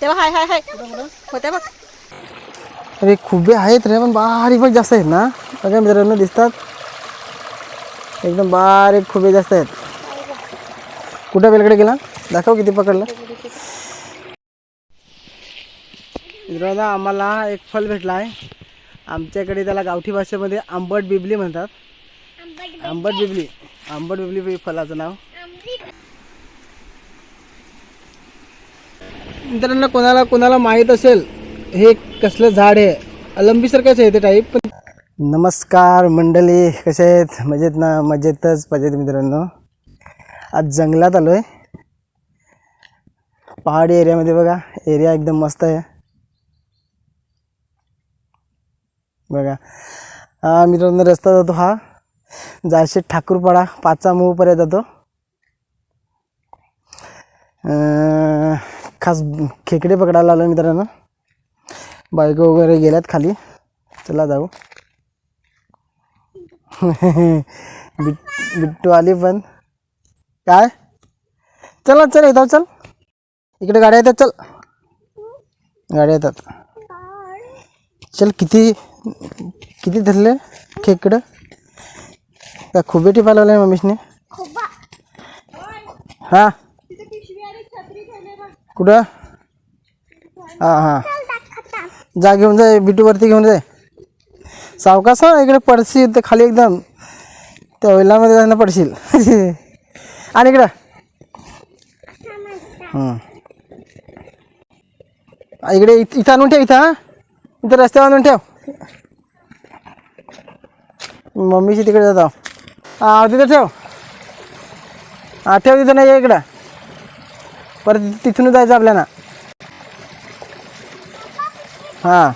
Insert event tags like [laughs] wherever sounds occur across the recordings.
तेव्हा हाय हाय हाय. होत्या बघ अरे खुबे आहेत रे पण बारीक पण जास्त आहेत ना. बघा मित्रांनो दिसतात. एकदम बारीक खुबे जास्त आहेत. कुठं बेलकडे गेला? दाखव किती पकडलं. मित्रांनो आम्हाला एक फल भेटला आहे आमच्याकडे त्याला गावठी भाषेमध्ये आंबट बिबली म्हणतात. आंबट बिबली. आंबट बिबली फलाचं नाव. मित्रांनो कोणाला कोणाला माहीत असेल हे कसलं झाड आहे? अलंबीसारखंच आहे ते टाईप पण नमस्कार मंडळी कसे आहेत? मजेत ना? मजेतच मजेत मित्रांनो. आज जंगलात आलो आहे पहाडी एरियामध्ये बघा एरिया एकदम मस्त आहे. बघा. हा मित्रांनो रस्ता जातो हा. जायचे ठाकूरपाडा पाचा मूवपर्यंत जातो. खास खेकडे पकडायला आलो मित्रांनो बायको वगैरे गेल्यात खाली. चला जाऊ. [laughs] बिट बिट्टू आली पण. काय? चला चल येतो चल. इकडे गाड्या येतात चल. गाड्या येतात. चल किती किती धरले खेकडं? का खुबे टिपायला लावले मम्मीशने. हां. कुठं? हां हां. जा घेऊन जाय बिटूवरती घेऊन जाय सावकाश इकडे पडशील ते खाली एकदम. त्या वैलामध्ये जाणं पडशील. [laughs] आणि इकडं. हां इकडे इथं आणून ठेव इथं हां. इथं रस्त्यावर आणून ठेव. मम्मीशी तिकडे जातो. हां तिथं ठेव. हां ठेव तिथं नाही इकडं. परत तिथून जायचं आपल्याला. हां.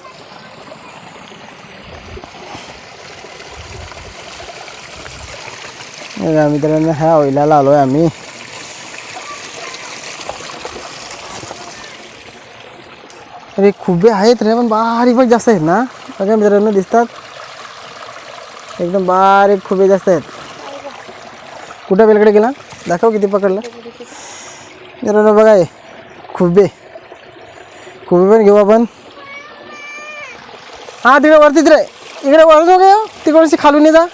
बघा मित्रांनो ह्या ओइलाला आलो आहे आम्ही. अरे खुबे आहेत रे पण बारीक पण जास्त आहेत ना? बघा मित्रांनो दिसतात? एकदम बारीक खुबे जास्त आहेत. कुठं बेलकडे गेला? दाखव किती पकडलं. मित्रांनो बघा हे. खुबे खुबे पण घेऊ आपण. हां तिकडे वरतीच रे. इकडे वर जाऊ काय तिकडची खालून ये जा.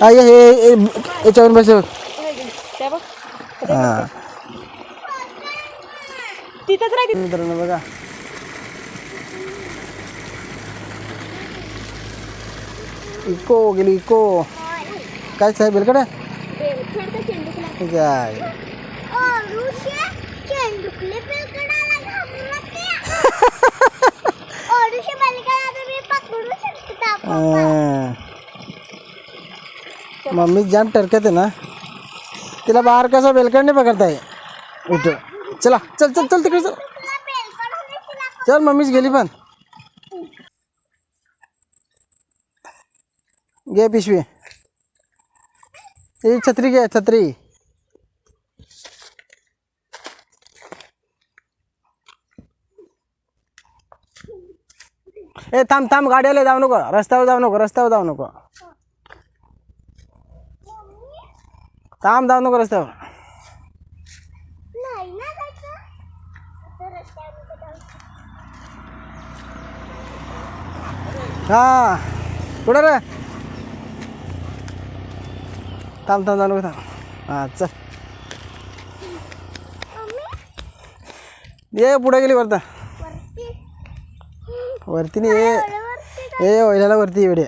हा हे हे- याच्यावर बस हां. तिथंच राहते मित्रांनो बघा. इको गेली इको. काय साहेब बेलकडे [laughs] मम्मी जाम टरकत आहे ना? तिला बाहेर कसं बेलकड नाही पकडताय उठ। चला चल चल चल तिकडे चल चल मम्मीच गेली पण घे पिशवी ही छत्री घे छत्री। ए थांब थांब गाडीला जाऊ नको। रस्त्यावर जाऊ नको रस्त्यावर जाऊ नको। थांब जाऊ नको रस्त्यावर हा। कुठं रे। थांब थांब जाऊ नको थांब. हां चल. ये पुढे गेली वरता. वरती नाही ये. ये ओल्याला वरती एवढे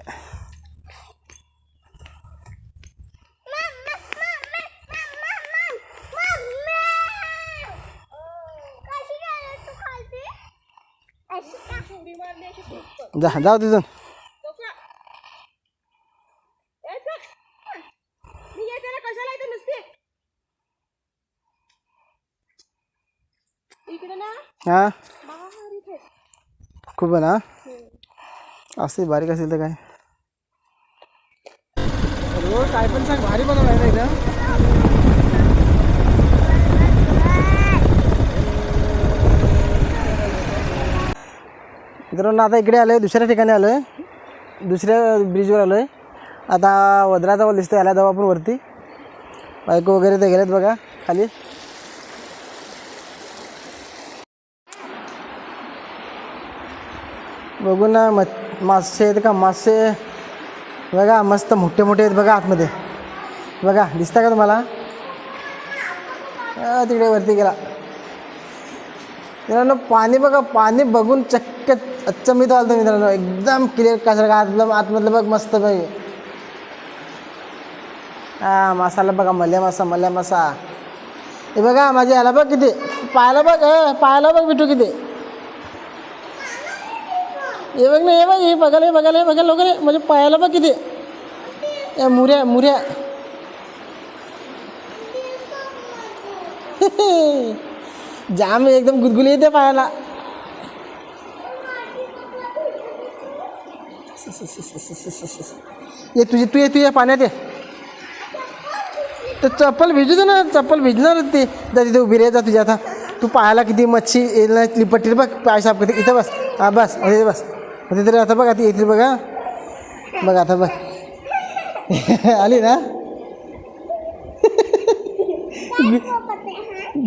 जा जाऊ तिथून कशाला येते नुसते इकडे ना हां? खूप आहे ना? असे बारीक असेल तर काय? रोड काय पण सांग भारी बनवलं आहे ना मित्रांनो आता इकडे आलो आहे दुसऱ्या ठिकाणी आलो आहे दुसऱ्या ब्रिजवर आलो आहे आता वद्राजवळ दिसतो याला जाऊ आपण वरती. बायको वगैरे ते गेलेत बघा खाली. बघू ना म मासे आहेत का? मासे बघा मस्त मोठे मोठे आहेत बघा आतमध्ये. बघा दिसता का तुम्हाला? तिकडे वरती गेला. मित्रांनो पाणी बघा पाणी बघून चक्क अचंबित आलं मित्रांनो. एकदम क्लिअर कसं का आतलं आतमधलं बघ मस्त बघ. हा मासाला बघा मल्या मासा मल्या मासा. हे बघा माझ्या याला बघ किती. पाहायला बघ पाहायला पायाला बघ मिठू किती. हे बघ ना हे बघ हे बघायला हे बघायला हे बघायला लवकर म्हणजे पायाला बघ किती. या मुऱ्या मुऱ्या. जाम एकदम गुदगुली येते पायाला. ये तुझी तू ये तू पाण्यात ये. तर चप्पल भिजू दे ना चप्पल भिजणार ते. जा तिथे उभी रे जा तुझ्या आता. तू पायाला किती मच्छी येईल ना बघ. पाय साफ करते इथं बस. हा बस अरे बस. इथे तरी आता बघ आता येते बघा. बघ आता बघ. [laughs] आली ना? [laughs]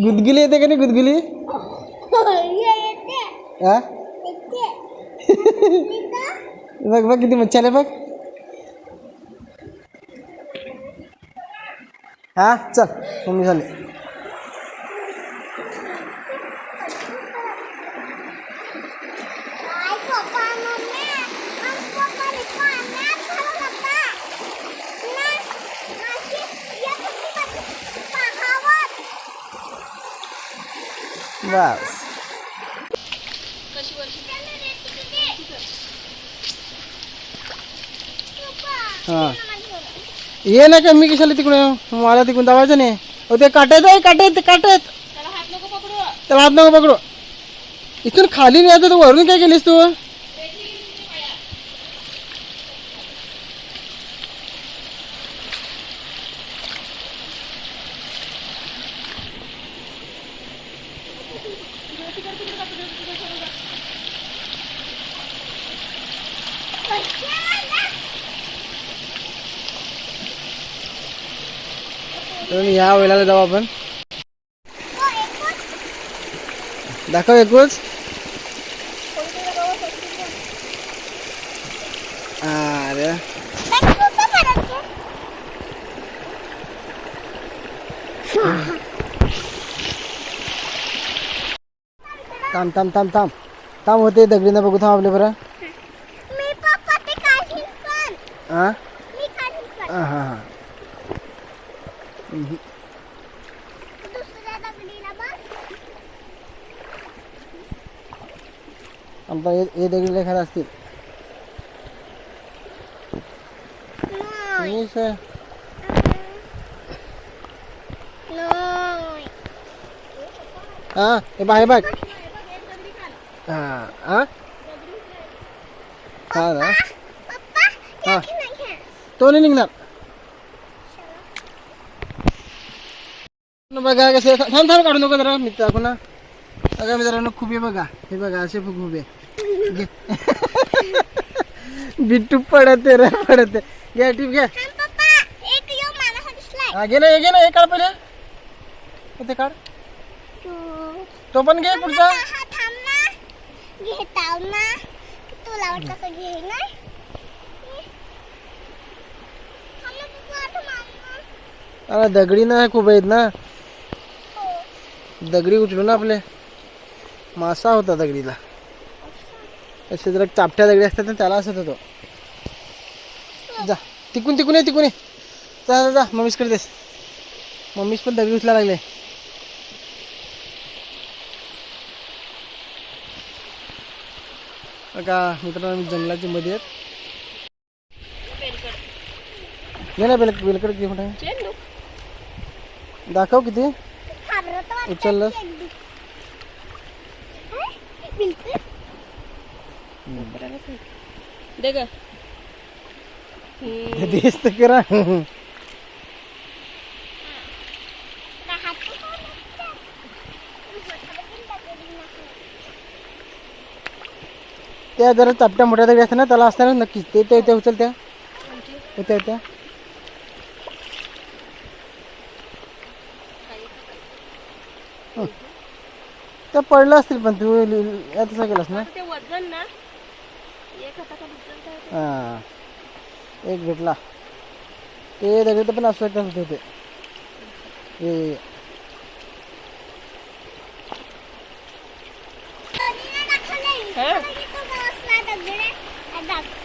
गुदगुली येते का नाही गुदगुली? [laughs] हा बघ बघ किती मच्छी आले बघ. हा चल मम्मी झाले. बस. हा. ये ना का मी कशाला तिकडे मला तिकडून दावायचं नाही. अहो ते काटायचं आहे काटायत ते काटायत त्याला हात नको पकडू. इथून खाली नाही आता तू वरून काय केलीस तू? तर या वेळेला जाऊ आपण. दाखव एकूच. अरे. थांब थांब थांब थांब. थांब होते दगडीना बघू थांब आपले बरं. हां मी काढीन पण हां हां हां दुसऱ्या दगडीला बघ आमचा हे हे दगडी असतील. हा हे बाहेर बघ. हा हा हा. हा? तो नाही निघणार. न बघा कसे थांब थांब काढू नको जरा मी टाकू ना बघा मित्रांनो खूप आहे बघा. हे बघा असे खूप खूप आहे. बिट्टू पडत रे पडत घ्या टीप घ्या एक हा घे ना हे घे ना हे काढ पहिले। ते काढ तो पण घे पुढचा हा थांब ना घेताव ना? तुला वाटतं का घे ना. अरे दगडी ना खूप आहेत ना हो. दगडी उचलू ना आपले मासा होता दगड़ी दगडीला असे जरा चापट्या दगडी असतात ना त्याला असत होतो. जा तिकून तिकून ये तिकून ये. जा जा जा मम्मीच कडे देस. मम्मीच पण दगडी उचला लागले. का मित्रांनो मी जंगलाच्या मध्ये आहेत. घे ना बेल बेलकड घे कुठे दाखव किती. घाबरत दे ग दिसत करा? त्या जरा चपट्या मोठ्या दगडी असतात ना त्याला असतात ना नक्कीच. ते ते ते उचल त्या त्या त्या त्या पडलं असतील पण तू लि- या तसं केलंस ना? ते वजन ना एक हाताखाली उचलता येतं. हां. एक भेटला. ते दगड पण असू शकतात होते हे. हा?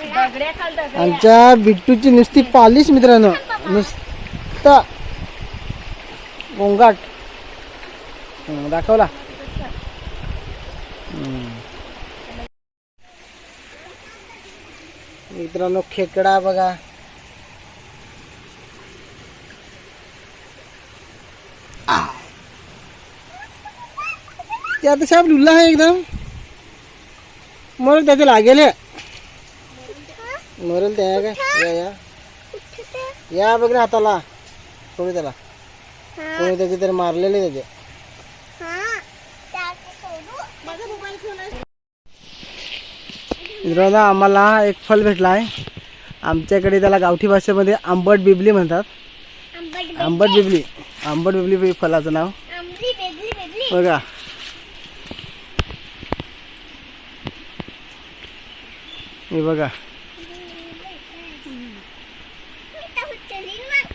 हा दगड्या. आमच्या बिट्टूची नुसती पालिश मित्रांनो. नुसता गोंगाट. दाखवला. मित्रांनो खेकडा बघा ते आता साहेब लुल्ला आहे एकदम मग त्याचे लागेल हे. मरेल त्या काय या या ते? बघ ना हाताला कोणी त्याला हा. कोणी त्याचे तरी मारलेले त्याचे मित्रांनो आम्हाला एक फल भेटला आहे. आमच्याकडे त्याला गावठी भाषेमध्ये आंबट बिबली म्हणतात. आंबट बिबली. आंबट बिबली. फलाचं नाव. बघा. हे बघा इथं उचलीन मग.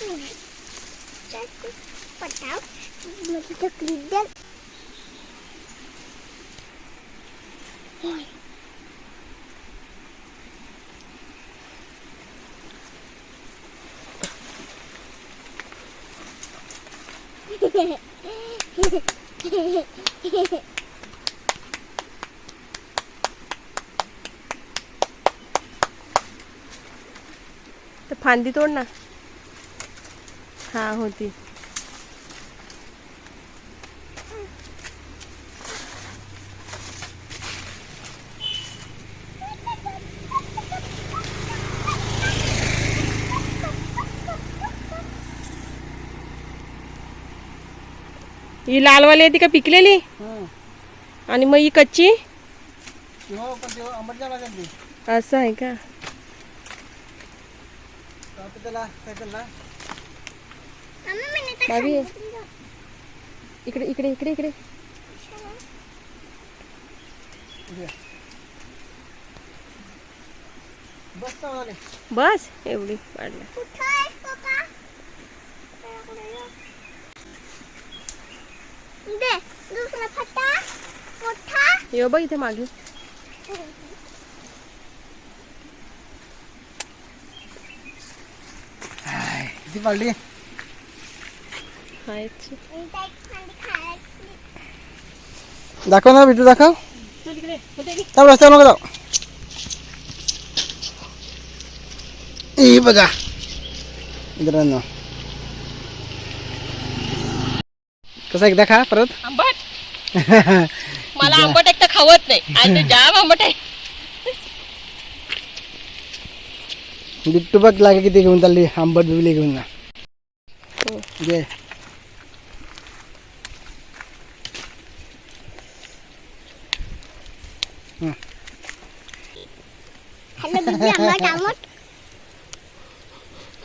हम्म. त्याचं पटाव. मग तिथं clip द्या. तर फांदी तोड ना. हा होती. ही लालवाली आहे ती का पिकलेली? आणि मग ही कच्ची? हो असं आहे का. इकडे इकडे इकडे इकडे. बस एवढी वाढलं. दे. दुसरा फटा मोठा. ये बघ इथे मागे. किती पाडली हा खायची. दाखव ना बिटू दाखव. थांब रस्त्यावर नको जाऊ. हे बघा. मित्रांनो कसं एकदा खा परत. आंबट. [laughs] मला आंबट एक तर खावत नाही. आणि जाम आंबट आहे. बिट्टू बघ लागे किती घेऊन चालली? आंबट बिबली घेऊन ना घे.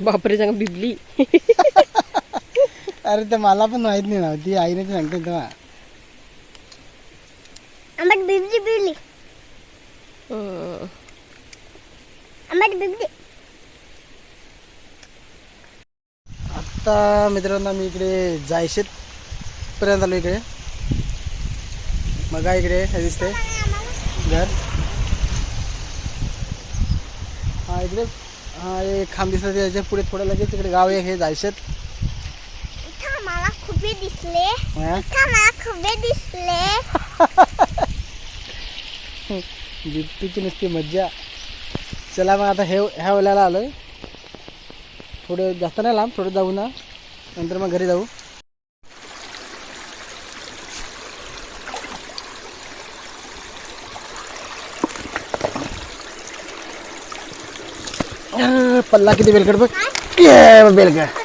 बापरे सांग बिबली. [laughs] अरे ते मला पण माहीत नाही ना. ती आईने सांगते तेव्हा. आंबट बिबली हं. आंबट बिबली. आता मित्रांनो मी इकडे जायशेत पर्यंत आलो इकडे. बघा इकडे हे दिसते घर. हा इकडे हा हे खांब दिसत याच्यापुढे थोडं लगेच इकडे गाव आहे हे जायशेत. दिसले मला खुबे दिसले बिट्टूची नुसती मज्जा चला मग आता हे ह्या वेळेला आलोय थोडं जास्त नाही लांब थोडं जाऊ ना नंतर मग घरी जाऊ पल्ला किती बेलकड बघ ये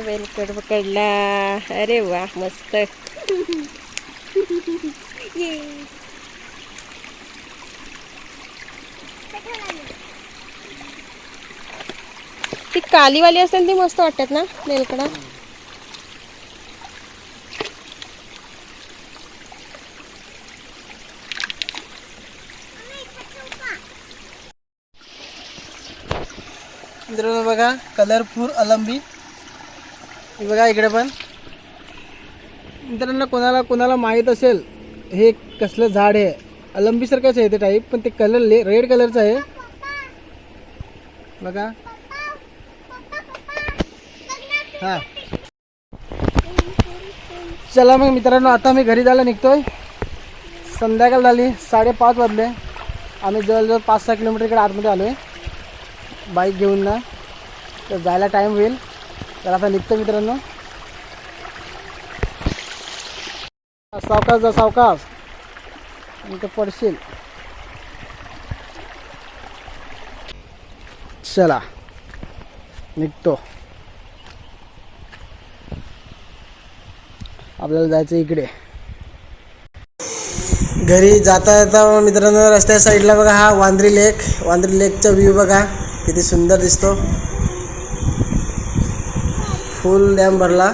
वेलकड पकडला. अरे वा मस्त. ती कालीवाली असते ना ती मस्त वाटतात ना वेलकडा. मित्रांनो बघा कलरफुल अलंबी. हे बघा इकडे पण. मित्रांनो कोणाला कोणाला माहीत असेल हे कसलं झाड आहे? अलंबीसारखंच आहे ते टाईप पण ते कलर ले रेड कलरचं आहे. बघा. हां. चला मग मित्रांनो आता मी घरी जायला निघतोय. संध्याकाळ झाली साडेपाच वाजले. आम्ही जवळजवळ पाच सहा किलोमीटर इकडे आतमध्ये आलो आहे बाईक घेऊन ना. तर जायला टाईम होईल. तर आता निघतो मित्रांनो. सावकाश जा सावकाश. आणि तर पडशील. चला. निघतो. आपल्याला जायचं इकडे. घरी जाता येता मित्रांनो रस्त्या साईडला बघा हा वांद्री लेक वांद्री लेकचा व्ह्यू बघा. किती सुंदर दिसतो. फुल डॅम भरला.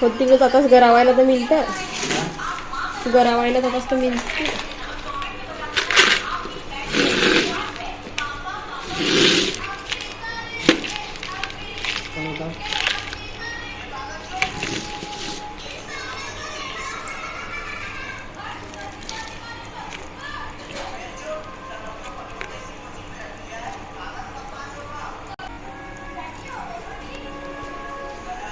कोणती वेळेस आताच गरावायला तर मिळतं. गरावायला तर मिळतं.